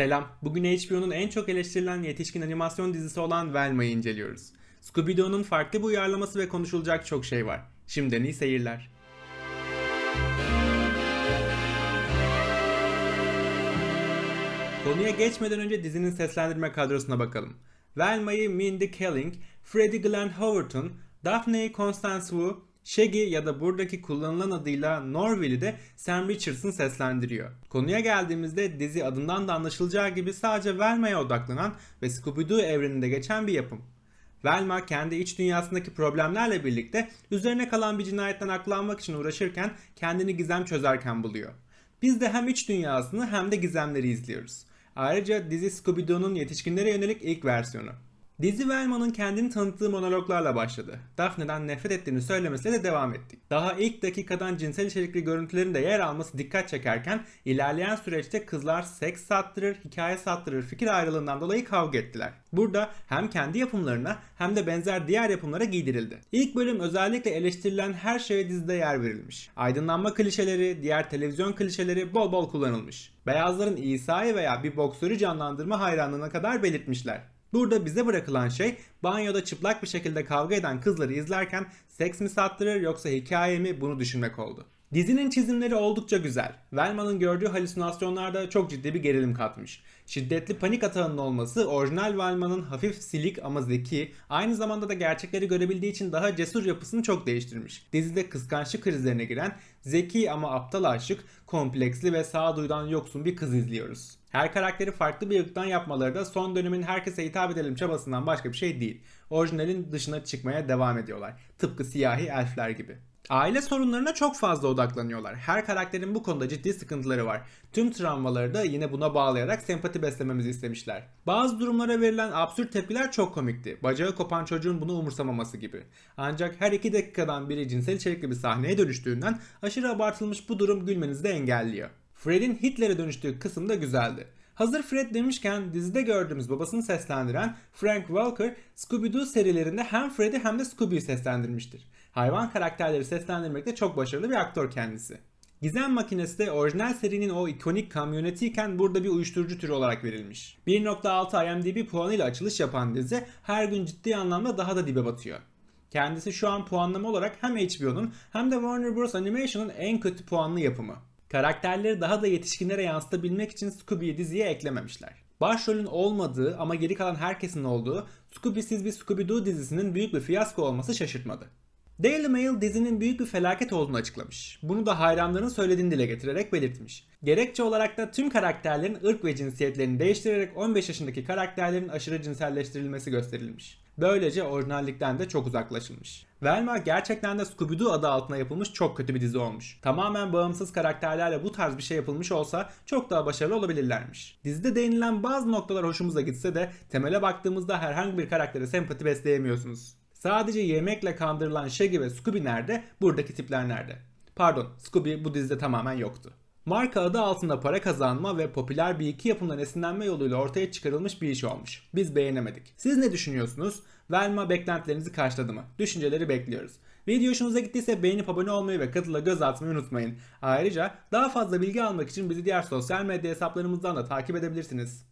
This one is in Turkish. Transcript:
Selam. Bugün HBO'nun en çok eleştirilen yetişkin animasyon dizisi olan Velma'yı inceliyoruz. Scooby-Doo'nun farklı bir uyarlaması ve konuşulacak çok şey var. Şimdiden iyi seyirler. Konuya geçmeden önce dizinin seslendirme kadrosuna bakalım. Velma'yı Mindy Kaling, Freddie Glenn Howerton, Daphne'yi Constance Wu, Shaggy ya da buradaki kullanılan adıyla Norville'i de Sam Richardson seslendiriyor. Konuya geldiğimizde dizi adından da anlaşılacağı gibi sadece Velma'ya odaklanan ve Scooby-Doo evreninde geçen bir yapım. Velma kendi iç dünyasındaki problemlerle birlikte üzerine kalan bir cinayetten aklanmak için uğraşırken kendini gizem çözerken buluyor. Biz de hem iç dünyasını hem de gizemleri izliyoruz. Ayrıca dizi Scooby-Doo'nun yetişkinlere yönelik ilk versiyonu. Dizi Velma'nın kendini tanıttığı monologlarla başladı. Daphne'den nefret ettiğini söylemesiyle de devam ettik. Daha ilk dakikadan cinsel içerikli görüntülerin de yer alması dikkat çekerken ilerleyen süreçte kızlar seks sattırır, hikaye sattırır fikir ayrılığından dolayı kavga ettiler. Burada hem kendi yapımlarına hem de benzer diğer yapımlara giydirildi. İlk bölüm özellikle eleştirilen her şeye dizide yer verilmiş. Aydınlanma klişeleri, diğer televizyon klişeleri bol bol kullanılmış. Beyazların İsa'yı veya bir boksörü canlandırma hayranlığına kadar belirtmişler. Burada bize bırakılan şey banyoda çıplak bir şekilde kavga eden kızları izlerken seks mi sattırır yoksa hikaye mi bunu düşünmek oldu. Dizinin çizimleri oldukça güzel. Velma'nın gördüğü halüsinasyonlarda çok ciddi bir gerilim katmış. Şiddetli panik atağının olması orijinal Velma'nın hafif silik ama zeki, aynı zamanda da gerçekleri görebildiği için daha cesur yapısını çok değiştirmiş. Dizide kıskançlık krizlerine giren, zeki ama aptal aşık, kompleksli ve sağduyudan yoksun bir kız izliyoruz. Her karakteri farklı bir ırktan yapmaları da son dönemin herkese hitap edelim çabasından başka bir şey değil. Orijinalin dışına çıkmaya devam ediyorlar. Tıpkı siyahi elfler gibi. Aile sorunlarına çok fazla odaklanıyorlar. Her karakterin bu konuda ciddi sıkıntıları var. Tüm travmaları da yine buna bağlayarak sempati beslememizi istemişler. Bazı durumlara verilen absürt tepkiler çok komikti. Bacağı kopan çocuğun bunu umursamaması gibi. Ancak her iki dakikadan biri cinsel içerikli bir sahneye dönüştüğünden aşırı abartılmış bu durum gülmenizi de engelliyor. Fred'in Hitler'e dönüştüğü kısım da güzeldi. Hazır Fred demişken dizide gördüğümüz babasını seslendiren Frank Welker, Scooby-Doo serilerinde hem Fred'i hem de Scooby'yi seslendirmiştir. Hayvan karakterleri seslendirmekte çok başarılı bir aktör kendisi. Gizem makinesi de orijinal serinin o ikonik kamyonetiyken burada bir uyuşturucu türü olarak verilmiş. 1.6 IMDb puanıyla açılış yapan dizi her gün ciddi anlamda daha da dibe batıyor. Kendisi şu an puanlama olarak hem HBO'nun hem de Warner Bros. Animation'ın en kötü puanlı yapımı. Karakterleri daha da yetişkinlere yansıtabilmek için Scooby'yi diziye eklememişler. Başrolün olmadığı ama geri kalan herkesin olduğu Scooby'siz bir Scooby-Doo dizisinin büyük bir fiyasko olması şaşırtmadı. Daily Mail dizinin büyük bir felaket olduğunu açıklamış. Bunu da hayranların söylediğini dile getirerek belirtmiş. Gerekçe olarak da tüm karakterlerin ırk ve cinsiyetlerini değiştirerek 15 yaşındaki karakterlerin aşırı cinselleştirilmesi gösterilmiş. Böylece orijinallikten de çok uzaklaşılmış. Velma gerçekten de Scooby-Doo adı altına yapılmış çok kötü bir dizi olmuş. Tamamen bağımsız karakterlerle bu tarz bir şey yapılmış olsa çok daha başarılı olabilirlermiş. Dizide değinilen bazı noktalar hoşumuza gitse de temele baktığımızda herhangi bir karaktere sempati besleyemiyorsunuz. Sadece yemekle kandırılan Shaggy ve Scooby nerede? Buradaki tipler nerede? Pardon, Scooby bu dizide tamamen yoktu. Marka adı altında para kazanma ve popüler bir iki yapımdan esinlenme yoluyla ortaya çıkarılmış bir iş olmuş. Biz beğenemedik. Siz ne düşünüyorsunuz? Velma beklentilerinizi karşıladı mı? Düşünceleri bekliyoruz. Video hoşunuza gittiyse beğenip abone olmayı ve katıla göz atmayı unutmayın. Ayrıca daha fazla bilgi almak için bizi diğer sosyal medya hesaplarımızdan da takip edebilirsiniz.